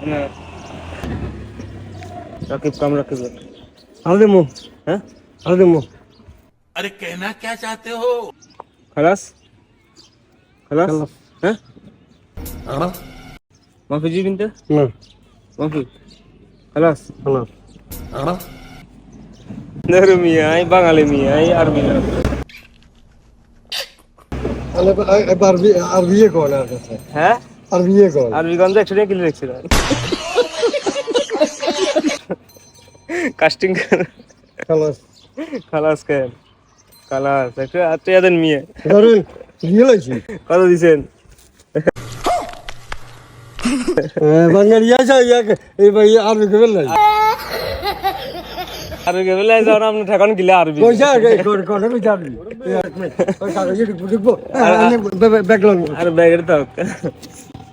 হ্যাঁ। রাকিব কাম রাকিব আলো দে মুখ হ্যাঁ? আলো দে মুখ আরে কেনা কে চাতে হো খালাস? খালাস? হ্যাঁ? আরা মাফি জি বিনতে না। মাফি? খালাস? খালাস আরা নেহরু মিয়াই বাঙালি মিয়াই আরবি না আরবি আরবি কোন আছে হ্যাঁ? আর বিয়ে কর। আরবি গঞ্জ একশো টাকা কিলো রেখছিল। কাস্টিং খালাস। খালাস কেন? খালাস। একশো আটটা ইয়াদেন মিয়া। ধরেন বিয়ে লাইছি কত দিছেন? বাঙালি আছে এই ভাই আর কেবল নাই যাও না আপনি ঠেকান গিলে আরবি কোন কোন বিচারবি কাগজ ব্যাকগ্রাউন্ড আর ব্যাগের তো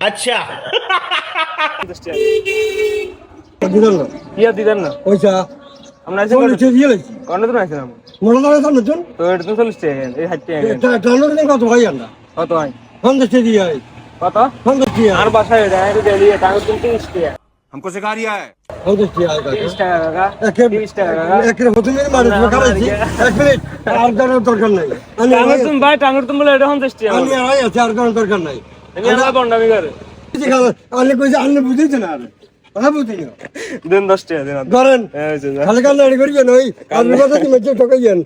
আচ্ছা। ইয়া দিদার না। পয়সা। আমরা এই হাতে এটা কত হয়? 50 কত? 50 আর বাসায় যায় দিয়ে টাকা তুমি টাকা। हमको सिखा रिया है পঞ্চাশ টাকা হয় তিরিশ কাকা টাকা কাকা একে- তিরিশ টাকা কাকা একের প্রথমের মানুষ আমরা- খাওয়াইছি এক মিনিট আর জানার দরকার নাই আমি টাঙ্গুর তুমি ভাই টাঙ্গুর তুমি বলে এটা পঞ্চাশ টাকা আমি আড়াই আছে আর জানার দরকার নাই আমি আমার বন্ডামি করে আনলে কইছে আনলে বুঝেছে না আর হ্যাঁ বুঝি না দিন দশ টাকা দিন আর। ধরেন হ্যাঁ হয়েছে যা। খালি কান্না করিয়েন ওই আপনি কথা তুমি ঠকাইয়েন